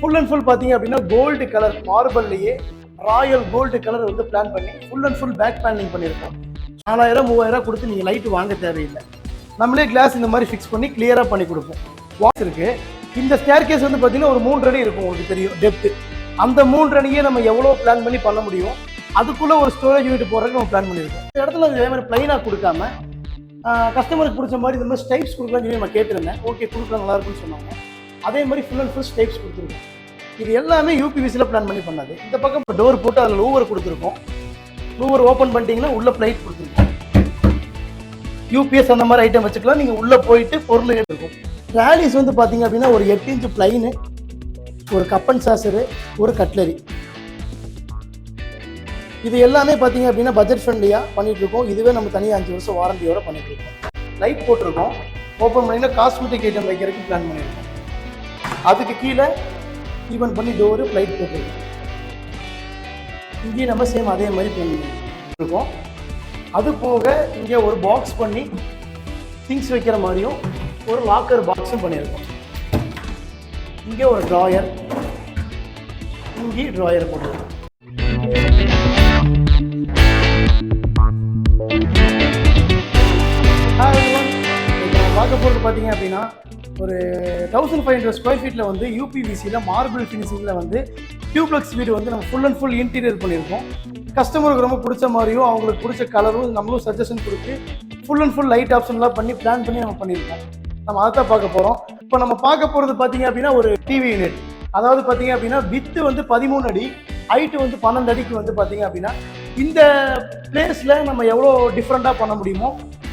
Full and full பார்த்தீங்க அப்படின்னா gold colour மார்பல்லையே ராயல் கோல்டு கலர் வந்து பிளான் பண்ணி full and full back panelling பண்ணியிருக்கோம். நாலாயிரம் மூவாயிரம் கொடுத்து நீங்கள் லைட்டு வாங்க தேவையில்லை. நம்மளே கிளாஸ் இந்த மாதிரி ஃபிக்ஸ் பண்ணி கிளியராக பண்ணி கொடுப்போம். வாட்ச் இருக்குது இந்த ஸ்டேர் கேஸ் வந்து பார்த்தீங்கன்னா ஒரு மூன்று அடி இருக்கும் உங்களுக்கு தெரியும் டெப்த்து அந்த மூன்று அடியே நம்ம எவ்வளோ பிளான் பண்ணி பண்ண முடியும். அதுக்குள்ளே ஒரு ஸ்டோரேஜ் யூனிட் போடுறதுக்கு நம்ம பிளான் பண்ணியிருக்கோம். இந்த இடத்துல இதே மாதிரி ப்ளைனாக கொடுக்காம கஸ்டமருக்கு பிடிச்ச மாதிரி இந்த மாதிரி ஸ்டைப்ஸ் கொடுக்கலாம்னு சொல்லி நம்ம கேட்டிருந்தேன். ஓகே கொடுக்கலாம் நல்லா இருக்குன்னு சொன்னாங்க. அதே மாதிரி ஃபுல் அண்ட் ஃபுல் ஸ்டைப்ஸ் கொடுத்துருக்கோம். இது எல்லாமே யூபிவிசியில் பிளான் பண்ணி பண்ணது. இந்த பக்கம் இப்போ டோர் போட்டு அதில் லூவர் கொடுத்துருக்கோம். லூவர் ஓப்பன் பண்ணிட்டீங்கன்னா உள்ள பிளைட் கொடுத்துருக்கோம். யூபிஎஸ் அந்த மாதிரி ஐட்டம் வச்சுக்கலாம். நீங்கள் உள்ளே போயிட்டு பொருள் இருக்கும் ரேலிஸ் வந்து பார்த்தீங்க அப்படின்னா ஒரு எட்டு இன்ச்சு பிளைனு ஒரு கப்பன் சாசரு ஒரு கட்லரி இது எல்லாமே பார்த்தீங்க அப்படின்னா பட்ஜெட் ஃப்ரெண்ட்லியாக பண்ணிட்டு இருக்கோம். இதுவே நம்ம தனியாக அஞ்சு வருஷம் வாரண்டியோட பண்ணிகிட்ருக்கோம் லைட் போட்டிருக்கோம். ஓப்பன் பண்ணிங்கன்னா காஸ்மெட்டிக் ஐட்டம் வைக்கிறதுக்கு பிளான் பண்ணியிருக்கோம் அதுக்கு கீழே ஈவன் பண்ணி டோரு ஃப்ளைட் போட்டு இங்கேயும் நம்ம சேம் அதே மாதிரி பண்ணிருக்கோம். அது போக இங்கே ஒரு பாக்ஸ் பண்ணி திங்ஸ் வைக்கிற மாதிரியும் ஒரு லாக்கர் பாக்ஸும் பண்ணியிருக்கோம் இங்கே ஒரு ட்ராயர் இங்கே ட்ராயர் போட்டிருக்கோம். பார்க்க போகிறது பார்த்தீங்க அப்படின்னா ஒரு தௌசண்ட் ஃபைவ் ஹண்ட்ரட் ஸ்கொயர் ஃபீட்டில் வந்து யூபிவிசியில் மார்பிள் ஃபினிஷிங்கில் வந்து டியூப்ளக்ஸ் வீடு வந்து நம்ம ஃபுல் அண்ட் ஃபுல் இன்டீரியர் பண்ணியிருக்கோம். கஸ்டமருக்கு ரொம்ப பிடிச்ச மாதிரியும் அவங்களுக்கு பிடிச்ச கலரும் நம்மளும் சஜஷன் கொடுத்து ஃபுல் அண்ட் ஃபுல் லைட் ஆப்ஷன்லாம் பண்ணி பிளான் பண்ணி நம்ம பண்ணியிருக்கோம். நம்ம அதை தான் பார்க்க போகிறோம் இப்போ நம்ம பார்க்க போகிறது பார்த்தீங்க அப்படின்னா ஒரு டிவி யூனிட் அதாவது பார்த்தீங்க அப்படின்னா வித்து வந்து பதிமூணு அடி ஹைட்டு வந்து பன்னெண்டு அடிக்கு வந்து பார்த்தீங்க அப்படின்னா இந்த பிளேஸில் நம்ம எவ்வளோ டிஃப்ரெண்ட்டாக பண்ண முடியுமோ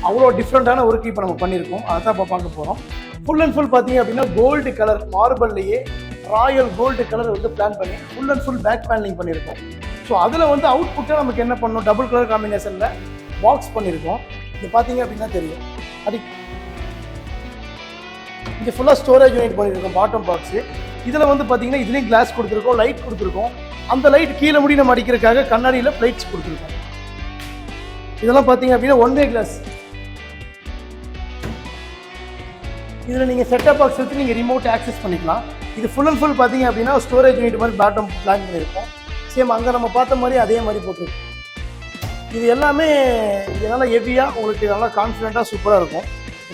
அவ்வளோ டிஃப்ரெண்ட்டான ஒர்க் இப்போ நம்ம பண்ணியிருக்கோம். அதை தான் இப்போ பார்க்க போகிறோம் ஃபுல் அண்ட் ஃபுல் பார்த்தீங்க அப்படின்னா கோல்டு கலர் மார்பல்லையே ராயல் கோல்டு கலர் வந்து பிளான் பண்ணி full and full back panelling பண்ணியிருக்கோம். ஸோ அதில் வந்து அவுட்புட்டாக நமக்கு என்ன பண்ணணும்? டபுள் கலர் காம்பினேஷனில் பாக்ஸ் பண்ணியிருக்கோம். இது பார்த்தீங்க அப்படின்னா தெரியும். அது இங்கே ஃபுல்லாக ஸ்டோரேஜ் யூனிட் பண்ணியிருக்கோம் பாட்டம் பாக்ஸு இதில் வந்து பார்த்தீங்கன்னா இதுலேயும் கிளாஸ் கொடுத்துருக்கோம் லைட் கொடுத்துருக்கோம். அந்த லைட் கீழே முடி நம்ம அடிக்கிறதுக்காக கண்ணாடியில் பிளைட்ஸ் கொடுத்துருக்கோம். இதெல்லாம் பார்த்தீங்க அப்படின்னா ஒன் வே கிளாஸ் இதில் நீங்கள் செட்டப் பாக்ஸ் வச்சு நீங்கள் ரிமோட் ஆக்சஸ் பண்ணிக்கலாம். இது ஃபுல் அண்ட் ஃபுல் பார்த்தீங்க அப்படின்னா ஸ்டோரேஜ் யூனிட் மாதிரி பாட்டம் பிளான் பண்ணியிருக்கோம் சேம் அங்கே நம்ம பார்த்த மாதிரி அதே மாதிரி போட்டிருக்கோம் இது எல்லாமே இது நல்லா ஹெவியாக உங்களுக்கு நல்லா கான்ஃபிடெண்ட்டாக சூப்பராக இருக்கும்.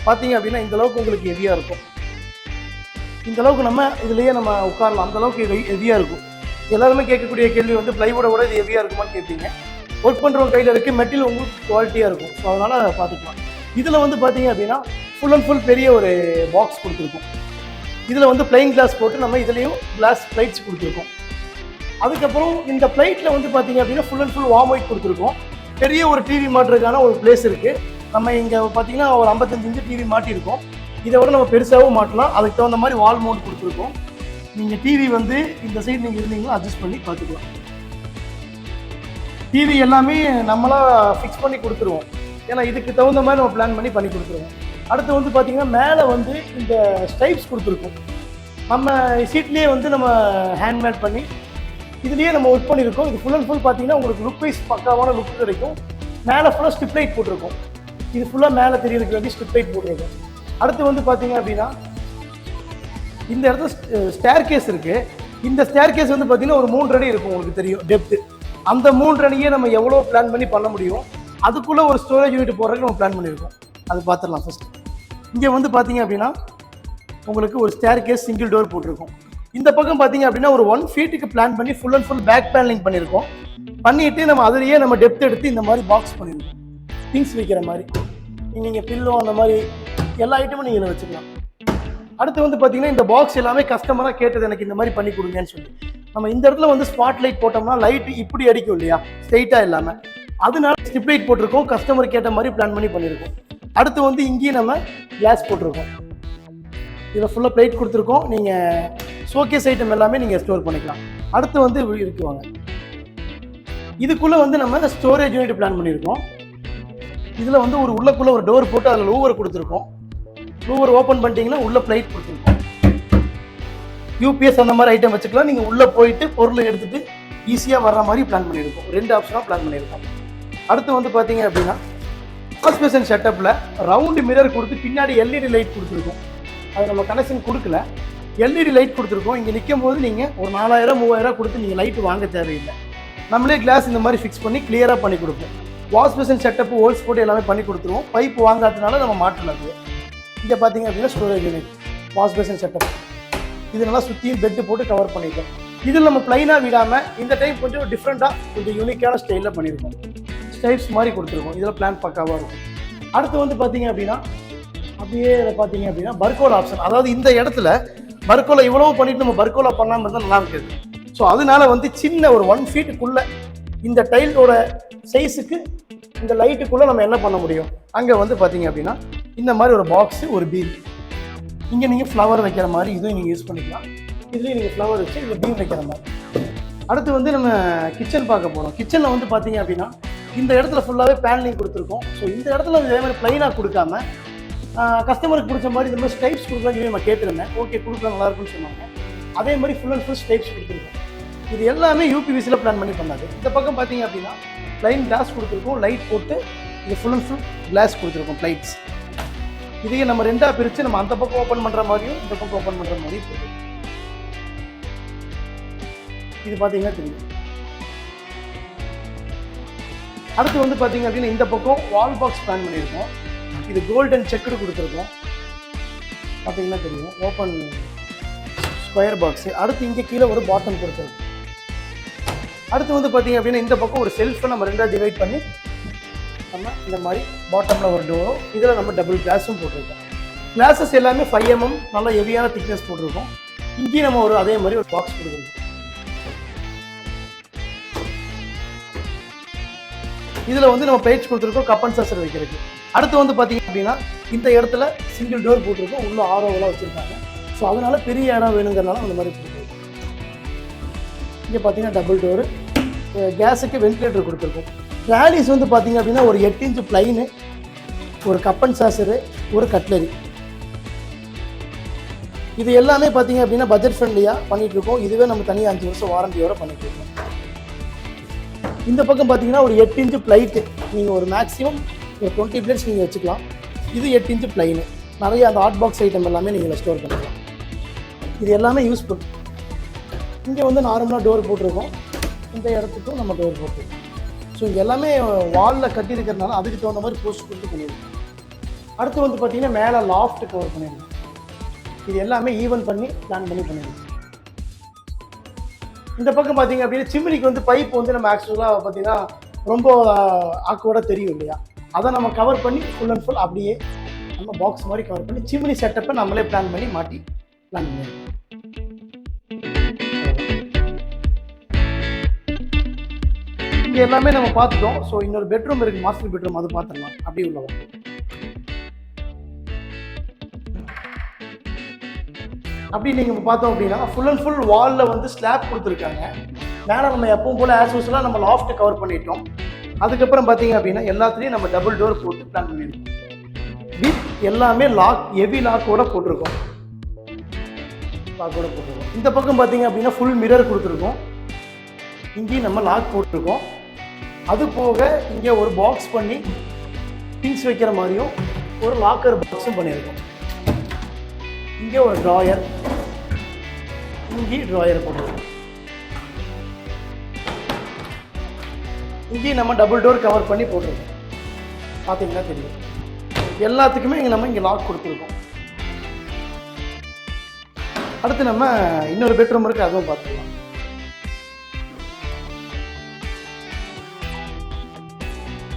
பார்த்தீங்க அப்படின்னா இந்த அளவுக்கு உங்களுக்கு ஹெவியாக இருக்கும். இந்தளவுக்கு நம்ம இதுலேயே நம்ம உட்காரலாம். அந்தளவுக்கு இது ஹெவியாக இருக்கும். எல்லாருமே கேட்கக்கூடிய கேள்வி வந்து பிளைவுட விட இது ஹெவியாக இருக்குமான்னு கேட்பீங்க. ஒர்க் பண்ணுறவங்க கையில் இருக்குது மெட்டீரியல் உங்களுக்கு குவாலிட்டியாக இருக்கும். ஸோ அதனால் பார்த்துக்கலாம். இதில் வந்து பார்த்தீங்க அப்படின்னா ஃபுல் அண்ட் ஃபுல் பெரிய ஒரு பாக்ஸ் கொடுத்துருக்கோம். இதில் வந்து பிளைன் கிளாஸ் போட்டு நம்ம இதுலேயும் கிளாஸ் பிளைட்ஸ் கொடுத்துருக்கோம். அதுக்கப்புறம் இந்த பிளைட்டில் வந்து பார்த்தீங்க அப்படின்னா full and full warm white கொடுத்துருக்கோம். பெரிய ஒரு டிவி மாட்டுறதுக்கான ஒரு பிளேஸ் இருக்குது நம்ம இங்கே பார்த்தீங்கன்னா ஒரு ஐம்பத்தஞ்சு இன்ச்சு டிவி மாட்டியிருக்கோம். இதை விட நம்ம பெருசாகவும் மாட்டலாம். அதுக்கு தகுந்த மாதிரி வால் மவுண்ட் கொடுத்துருக்கோம். நீங்கள் டிவி வந்து இந்த சைடு நீங்கள் இருந்தீங்கன்னா அட்ஜஸ்ட் பண்ணி பார்த்துக்கலாம். டிவி எல்லாமே நம்மளாக ஃபிக்ஸ் பண்ணி கொடுத்துருவோம். ஏன்னா இதுக்கு தகுந்த மாதிரி நம்ம பிளான் பண்ணி பண்ணி கொடுத்துருவோம். அடுத்து வந்து பார்த்தீங்கன்னா மேலே வந்து இந்த ஸ்டைப்ஸ் கொடுத்துருக்கோம். நம்ம சீட்லேயே வந்து நம்ம ஹேண்ட்மேட் பண்ணி இதுலேயே நம்ம ஒர்க் பண்ணியிருக்கோம். இது ஃபுல் அண்ட் ஃபுல் பார்த்தீங்கன்னா உங்களுக்கு லுக் வைஸ் பக்காவான லுக் கிடைக்கும். மேலே ஃபுல்லாக ஸ்டிப் லைட் போட்டிருக்கோம். இது ஃபுல்லாக மேலே தெரியறதுக்கு வேண்டி ஸ்டிப் லைட் போட்டிருக்கோம். அடுத்து வந்து பார்த்தீங்க அப்படின்னா இந்த இடத்துல ஸ்டேர் கேஸ் இருக்குது இந்த ஸ்டேர் கேஸ் வந்து பார்த்தீங்கன்னா ஒரு மூன்று அடி இருக்கும் உங்களுக்கு தெரியும் டெப்த்து அந்த மூன்று அடியே நம்ம எவ்வளோ பிளான் பண்ணி பண்ண முடியும். அதுக்குள்ளே ஒரு ஸ்டோரேஜ் யூனிட் போடுறதுக்கு நம்ம பிளான் பண்ணியிருக்கோம். அது பார்த்துடலாம் ஃபஸ்ட்டு இங்கே வந்து பார்த்தீங்க அப்படின்னா உங்களுக்கு ஒரு ஸ்டேர் கேஸ் சிங்கிள் டோர் போட்டிருக்கோம். இந்த பக்கம் பார்த்தீங்க அப்படின்னா ஒரு ஒன் ஃபீட்டுக்கு பிளான் பண்ணி full and full back paneling பண்ணியிருக்கோம் பண்ணிட்டு நம்ம அதிலேயே நம்ம டெப்த் எடுத்து இந்த மாதிரி பாக்ஸ் பண்ணியிருக்கோம் திங்ஸ் வைக்கிற மாதிரி. நீங்கள் பில்லோ அந்த மாதிரி எல்லா ஐட்டமும் நீங்கள் இதில் வச்சுக்கலாம். அடுத்து வந்து பார்த்தீங்கன்னா இந்த பாக்ஸ் எல்லாமே கஸ்டமராக கேட்டது எனக்கு இந்த மாதிரி பண்ணி கொடுங்கன்னு சொல்லி. நம்ம இந்த இடத்துல வந்து ஸ்பாட் லைட் போட்டோம்னா லைட் இப்படி அடிக்கும் இல்லையா? ஸ்ட்ரைட்டாக இல்லாமல் அதனால ஸ்டிப் லைட் போட்டிருக்கோம். கஸ்டமர் கேட்ட மாதிரி பிளான் பண்ணி பண்ணியிருக்கோம் அடுத்து வந்து இங்கேயும் நம்ம கிளாஸ் போட்டிருக்கோம். இதில் ஃபுல்லாக பிளேட் கொடுத்துருக்கோம். நீங்கள் ஷோகேஸ் ஐட்டம் எல்லாமே நீங்கள் ஸ்டோர் பண்ணிக்கலாம். அடுத்து வந்து இருக்குவாங்க இதுக்குள்ளே வந்து நம்ம ஸ்டோரேஜ் யூனிட் பிளான் பண்ணியிருக்கோம் இதில் வந்து ஒரு உள்ளக்குள்ளே ஒரு டோர் போட்டு அதில் லூவர் கொடுத்துருக்கோம். லூவர் ஓப்பன் பண்ணிட்டீங்கன்னா உள்ள பிளைட் கொடுத்துருக்கோம். யூபிஎஸ் அந்த மாதிரி ஐட்டம் வச்சுக்கலாம். நீங்கள் உள்ளே போயிட்டு பொருளை எடுத்துகிட்டு ஈஸியாக வர்ற மாதிரி பிளான் பண்ணியிருக்கோம் ரெண்டு ஆப்ஷனாக பிளான் பண்ணியிருக்கோம் அடுத்து வந்து பார்த்தீங்க அப்படின்னா ஃபர்ஸ்ட் செட்டப்பில் ரவுண்டு மிரர் கொடுத்து பின்னாடி எல்இடி லைட் கொடுத்துருக்கோம். அது நம்ம கனெக்ஷன் கொடுக்கல. எல்இடி லைட் கொடுத்துருக்கோம். இங்கே நிற்கும் போது நீங்கள் ஒரு நாலாயிரம் மூவாயிரம் கொடுத்து நீங்கள் லைட் வாங்க தேவையில்லை. நம்மளே கிளாஸ் இந்த மாதிரி ஃபிக்ஸ் பண்ணி கிளியராக பண்ணி கொடுப்போம். வாஷ் பேஷன் செட்டப் ஹோல்ஸ் போட்டு எல்லாமே பண்ணி கொடுத்துருவோம். பைப் வாங்காததுனால நம்ம மாற்றலாம் அது. இங்கே பார்த்தீங்க அப்படின்னா storage unit wash basin setup இது நல்லா சுற்றியும் பெட்டு போட்டு கவர் பண்ணியிருக்கோம் இதில் நம்ம ப்ளைனாக விடாமல் இந்த டைம் கொஞ்சம் டிஃப்ரெண்ட்டாக கொஞ்சம் யூனிக்கான ஸ்டைலில் பண்ணியிருக்கோம். ஸ்டைப்ஸ் மாதிரி கொடுத்துருக்கோம். இதில் பிளான் பக்காவாக இருக்கும். அடுத்து வந்து பார்த்தீங்க அப்படின்னா அப்படியே இதை பார்த்தீங்க அப்படின்னா பர்கோலா ஆப்ஷன் அதாவது இந்த இடத்துல பர்கோலா இவ்வளோ பண்ணிட்டு நம்ம பர்கோலா பண்ணாமல் இருந்தால் நல்லா இருக்குது. ஸோ அதனால வந்து சின்ன ஒரு ஒன் ஃபீட்டுக்குள்ளே இந்த டைலோட சைஸுக்கு இந்த லைட்டுக்குள்ளே நம்ம என்ன பண்ண முடியும்? அங்கே வந்து பார்த்தீங்க அப்படின்னா இந்த மாதிரி ஒரு பாக்ஸு ஒரு பீம் இங்கே நீங்கள் ஃப்ளவர் வைக்கிற மாதிரி இதுவும் நீங்கள் யூஸ் பண்ணிக்கலாம். இதுலேயும் நீங்கள் ஃப்ளவர் வச்சு இதில் பீம் வைக்கிற மாதிரி. அடுத்து வந்து நம்ம கிச்சன் பார்க்க போகிறோம் கிச்சனில் வந்து பார்த்தீங்க அப்படின்னா இந்த இடத்துல ஃபுல்லாகவே பேனலிங் கொடுத்துருக்கோம். ஸோ இந்த இடத்துல இதே மாதிரி ப்ளைனாக கொடுக்காம கஸ்டமருக்கு பிடிச்ச மாதிரி இந்த மாதிரி ஸ்டைப்ஸ் கொடுக்கலாம் சொல்லி நம்ம கேட்டிருந்தேன். ஓகே கொடுக்கலாம் நல்லா இருக்கும்னு சொன்னாங்க. அதே மாதிரி ஃபுல் அண்ட் ஃபுல் ஸ்டைப்ஸ் கொடுத்துருக்கோம். இது எல்லாமே யூபிவிசியில் பிளான் பண்ணி பண்ணாது. இந்த பக்கம் பார்த்தீங்க அப்படின்னா ப்ளைன் கிளாஸ் கொடுத்துருக்கோம் லைட் போட்டு இது ஃபுல் அண்ட் ஃபுல் கிளாஸ் கொடுத்துருக்கோம் லைட்ஸ் இதையே நம்ம ரெண்டாக பிரித்து நம்ம அந்த பக்கம் ஓப்பன் பண்ணுற மாதிரியும் இந்த பக்கம் ஓப்பன் பண்ணுற மாதிரியும் இது பார்த்தீங்கன்னா தெரியும். அடுத்து வந்து பார்த்தீங்க அப்படின்னா இந்த பக்கம் வால் பாக்ஸ் பிளான் பண்ணியிருக்கோம். இது கோல்டன் செக்குடு கொடுத்துருக்கோம். பார்த்தீங்கன்னா தெரியும். ஓப்பன் ஸ்கொயர் பாக்ஸு அடுத்து இங்கே கீழே ஒரு பாட்டம் கொடுத்துருக்கோம். அடுத்து வந்து பார்த்தீங்க அப்படின்னா இந்த பக்கம் ஒரு செல்ஃபை நம்ம ரெண்டாக டிவைட் பண்ணி நம்ம இந்த மாதிரி பாட்டமில் ஒரு டோரும் இதில் நம்ம டபுள் கிளாஸும் போட்டிருக்கோம். கிளாஸஸ் எல்லாமே ஃபைவ் எம்எம் நல்லா ஹெவியான திக்னஸ் போட்டிருக்கோம். இங்கேயும் நம்ம ஒரு அதே மாதிரி ஒரு பாக்ஸ் கொடுத்துருக்கோம். இதில் வந்து நம்ம பேஜ் கொடுத்துருக்கோம் கப் அண்ட் சாசர் வைக்கிறதுக்கு. அடுத்து வந்து பார்த்தீங்க அப்படின்னா இந்த இடத்துல சிங்கிள் டோர் போட்டிருக்கோம். உள்ள ஆரோவெல்லாம் வச்சுருக்காங்க. ஸோ அதனால் பெரிய இடம் வேணுங்கிறனால அந்த மாதிரி கொடுத்துருக்கோம். இங்கே பார்த்தீங்கன்னா டபுள் டோரு கேஸுக்கு வென்டிலேட்டர் கொடுத்துருக்கோம். ரேலிஸ் வந்து பார்த்தீங்க அப்படின்னா ஒரு எட்டு இன்ச்சு பிளைனு ஒரு கப்பன் சாசரு ஒரு கட்லரி இது எல்லாமே பார்த்தீங்க அப்படின்னா பட்ஜெட் ஃப்ரெண்ட்லியாக பண்ணிகிட்ருக்கோம் இருக்கோம். இதுவே நம்ம தனியாக அஞ்சு வருஷம் வாரண்டியோட பண்ணிகிட்ருக்கோம் இந்த பக்கம் பார்த்தீங்கன்னா ஒரு எட்டு இன்ச்சு ப்ளைட்டு நீங்கள் ஒரு மேக்ஸிமம் ஒரு டுவெண்ட்டி பிளேட்ஸ் நீங்கள் வச்சுக்கலாம். இது எட்டு இன்ச்சு ப்ளைனு நிறைய அந்த ஹாட் பாக்ஸ் ஐட்டம் எல்லாமே நீங்கள் ஸ்டோர் பண்ணிக்கலாம். இது எல்லாமே யூஸ்ஃபுல் இங்கே வந்து நார்மலாக டோர் போட்டிருக்கோம். இந்த இடத்துக்கும் நம்ம டோர் போட்டிருக்கோம். ஸோ இங்கே எல்லாமே வாலில் கட்டியிருக்கிறதுனால அதுக்கு தகுந்த மாதிரி போஸ்ட் கொடுத்து பண்ணியிருக்கோம். அடுத்து வந்து பார்த்தீங்கன்னா மேலே லாஃப்ட் கவர் பண்ணியிருக்கோம். இது எல்லாமே ஈவன் பண்ணி பிளான் பண்ணி பண்ணியிருக்கோம். இந்த பக்கம் பார்த்தீங்க அப்படின்னா சிம்னிக்கு வந்து பைப் வந்து நம்ம ஆக்சுவலாக பார்த்தீங்கன்னா ரொம்ப ஆக்கோட தெரியும் இல்லையா? அதை நம்ம கவர் பண்ணி ஃபுல் அண்ட் ஃபுல் அப்படியே நம்ம பாக்ஸ் மாதிரி கவர் பண்ணி சிம்னி செட்டப்பை நம்மளே பிளான் பண்ணி மாட்டி பிளான் பண்ணியிருக்கோம் இங்கே எல்லாமே நம்ம பார்த்துட்டோம். ஸோ இன்னொரு பெட்ரூம் இருக்குது மாஸ்டர் பெட்ரூம் அது பார்த்துடலாம். அப்படி உள்ள அப்படி நீங்கள் பார்த்தோம் அப்படின்னா ஃபுல் அண்ட் ஃபுல் வாலில் வந்து ஸ்லாப் கொடுத்துருக்காங்க. மேலே நம்ம எப்பவும் போல் ஆஸ் யூஸ்வலாக நம்ம லாஃப்ட் கவர் பண்ணிட்டோம். அதுக்கப்புறம் பார்த்தீங்க அப்படின்னா எல்லாத்துலேயும் நம்ம டபுள் டோர் போட்டு பிளான் பண்ணியிருக்கோம் வித் எல்லாமே லாக் ஹெவி லாக்கோட போட்டிருக்கோம். லாக்கோட போட்டிருக்கோம். இந்த பக்கம் பார்த்தீங்க அப்படின்னா ஃபுல் மிரர் கொடுத்துருக்கோம். இங்கேயும் நம்ம லாக் போட்டிருக்கோம். அது போக இங்கே ஒரு பாக்ஸ் பண்ணி திங்ஸ் வைக்கிற மாதிரியும் ஒரு லாக்கர் பாக்ஸும் பண்ணியிருக்கோம். இங்கே ஒரு ட்ராயர் இங்கே ட்ராயர் போட்டுருக்கோம் இங்கேயும் நம்ம டபுள் டோர் கவர் பண்ணி போட்டிருக்கோம். பார்த்தீங்கன்னா தெரியும். எல்லாத்துக்குமே இங்கே நம்ம இங்கே லாக் கொடுத்துருக்கோம். அடுத்து நம்ம இன்னொரு பெட்ரூம் இருக்குது அதுவும் பார்த்துக்கலாம்.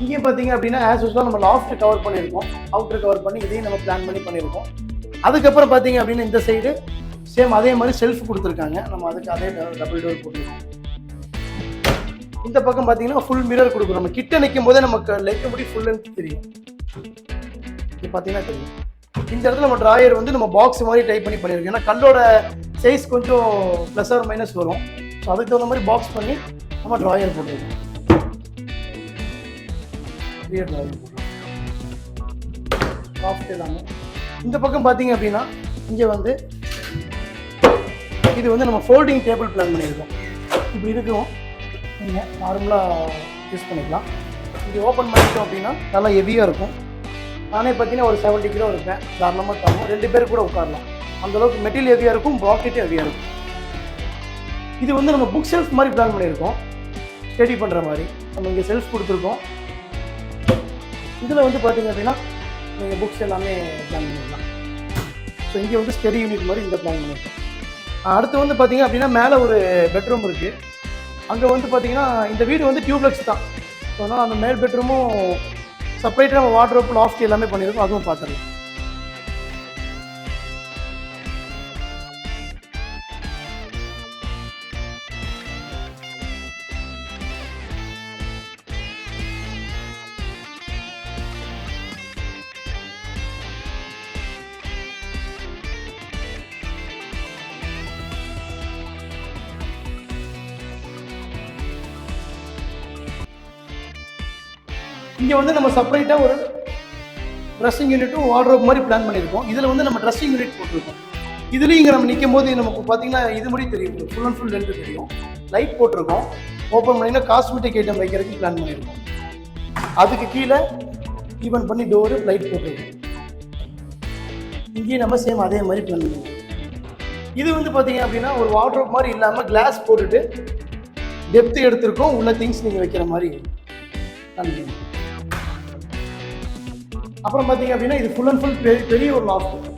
இங்கே பார்த்தீங்க அப்படின்னா ஆஸ் யூஸ்வலாக நம்ம லாஃப்ட் கவர் பண்ணியிருக்கோம். அவுட்டர் கவர் பண்ணி இதையும் நம்ம பிளான் பண்ணி பண்ணியிருக்கோம். அதுக்கப்புறம் பார்த்தீங்க அப்படின்னா இந்த சைடு சேம் அதே மாதிரி செல்ஃப் கொடுத்துருக்காங்க. நம்ம அதுக்கு அதே டபுள் டோர் போட்டுருக்கோம். இந்த பக்கம் பார்த்தீங்கன்னா ஃபுல் மிரர் கொடுக்கும் நம்ம கிட்ட நிற்கும் போதே நமக்கு லெக்க முடி ஃபுல் தெரியும். இது பார்த்தீங்கன்னா தெரியும். இந்த இடத்துல நம்ம ட்ராயர் வந்து நம்ம பாக்ஸ் மாதிரி டைப் பண்ணி பண்ணியிருக்கோம். ஏன்னா கல்லோட சைஸ் கொஞ்சம் ப்ளஸ் ஆர் மைனஸ் வரும். ஸோ அதுக்கு தகுந்த மாதிரி பாக்ஸ் பண்ணி நம்ம ட்ராயர் போட்டுருக்கோம். ட்ராயர் போட்டுருக்கோம். சாஃப்ட் எல்லாமே. இந்த பக்கம் பார்த்தீங்க அப்படின்னா இங்கே வந்து இது வந்து நம்ம ஃபோல்டிங் டேபிள் பிளான் பண்ணியிருக்கோம். இப்படி இருக்கும். நீங்கள் நார்மலாக யூஸ் பண்ணிக்கலாம். இது ஓப்பன் பண்ணிட்டோம் அப்படின்னா நல்லா ஹெவியாக இருக்கும். நானே பார்த்தீங்கன்னா ஒரு செவன்ட்டி கிலோ இருப்பேன் தாராளமாக தாங்கும் ரெண்டு பேர் கூட உட்காரலாம். அந்த அளவுக்கு மெட்டீரியல் ஹெவியாக இருக்கும் பாக்கெட்டு ஹெவியாக இருக்கும். இது வந்து நம்ம புக் செல்ஃப் மாதிரி பிளான் பண்ணியிருக்கோம். ஸ்டடி பண்ணுற மாதிரி. நம்ம இங்கே செல்ஃப் கொடுத்துருக்கோம். இதில் வந்து பார்த்தீங்க அப்படின்னா நீங்கள் புக்ஸ் எல்லாமே பிளான் பண்ணிடலாம் ஸோ இங்கே வந்து ஸ்டெடி யூனிட் மாதிரி இந்த பிளான் பண்ணியிருக்கோம் அடுத்து வந்து பார்த்தீங்க அப்படின்னா மேலே ஒரு பெட்ரூம் இருக்குது அங்கே வந்து பார்த்தீங்கன்னா இந்த வீடு வந்து டியூப்லெக்ஸ் தான். ஸோ அதனால் அந்த மேல் பெட்ரூமும் செப்பரேட்டாக நம்ம வாட்ரோப் லாஃப்ட் எல்லாமே பண்ணியிருக்கோம். அதுவும் பார்த்துடலாம். இங்கே வந்து நம்ம செப்பரேட்டாக ஒரு ட்ரெஸ்ஸிங் யூனிட்டும் வார்ட்ரோப் மாதிரி பிளான் பண்ணியிருக்கோம். இதில் வந்து நம்ம ட்ரெஸ்ஸிங் யூனிட் போட்டிருக்கோம். இதுலேயும் இங்கே நம்ம நிற்கும் போது நமக்கு பார்த்தீங்கன்னா இது மாதிரி தெரியும். ஃபுல் அண்ட் ஃபுல் லென்த்து தெரியும். லைட் போட்டிருக்கோம். ஓப்பன் பண்ணிங்கன்னா காஸ்மெட்டிக் ஐட்டம் வைக்கிறதுக்கு பிளான் பண்ணியிருக்கோம். அதுக்கு கீழே ஈவன் பண்ணி டோரு லைட் போட்டிருக்கோம். இங்கேயும் நம்ம சேம் அதே மாதிரி பிளான் பண்ணியிருக்கோம். இது வந்து பார்த்தீங்க அப்படின்னா ஒரு வார்ட்ரோப் மாதிரி இல்லாமல் கிளாஸ் போட்டுட்டு டெப்த் எடுத்திருக்கோம். உள்ள திங்ஸ் நீங்கள் வைக்கிற மாதிரி plan அப்புறம் பார்த்தீங்க அப்படின்னா இது ஃபுல் அண்ட் ஃபுல் பெரிய ஒரு லாஃப்ட்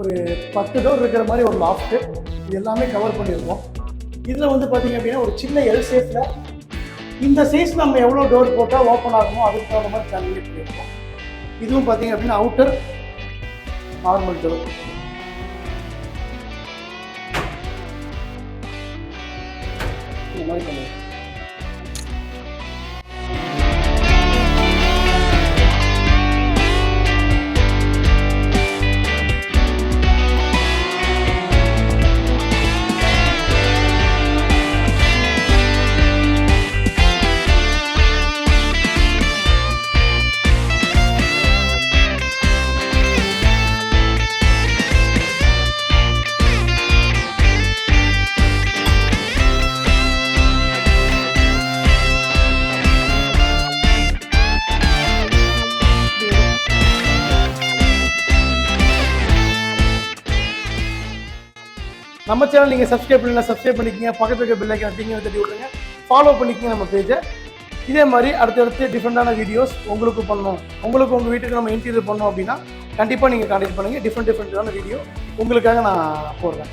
ஒரு பத்து டோர் இருக்கிற மாதிரி ஒரு லாஃப்ட் இது எல்லாமே கவர் பண்ணியிருக்கோம். இதில் வந்து பார்த்தீங்க அப்படின்னா ஒரு சின்ன எல் சேஃபில் இந்த சைஸ் நம்ம எவ்வளோ டோர் போட்டால் ஓப்பன் ஆகுமோ அதுக்கு தகுந்த மாதிரி கால்குலேட் பண்ணியிருக்கோம் இதுவும் பார்த்தீங்க அப்படின்னா அவுட்டர் நார்மல் டோர் இந்த மாதிரி பண்ணியிருக்கோம். நம்ம சேனல் நீங்கள் சப்ஸ்கிரைப் பண்ணலாம் சப்ஸ்கிரைப் பண்ணிக்கங்க. பக்கத்து இருக்க பெல் ஐக்கன் தட்டி விட்டுருங்க. ஃபாலோ பண்ணிக்கங்க நம்ம பேஜை இதே மாதிரி அடுத்தடுத்து டிஃப்ரெண்டான வீடியோஸ் உங்களுக்கு பண்ணணும். உங்களுக்கு உங்கள் வீட்டுக்கு நம்ம இன்டீரியர் பண்ணோம் அப்படின்னா கண்டிப்பாக நீங்கள் கான்டெக்ட் பண்ணுங்கள் டிஃப்ரெண்ட் டிஃப்ரெண்ட்டான வீடியோ உங்களுக்காக நான் போடுறேன்.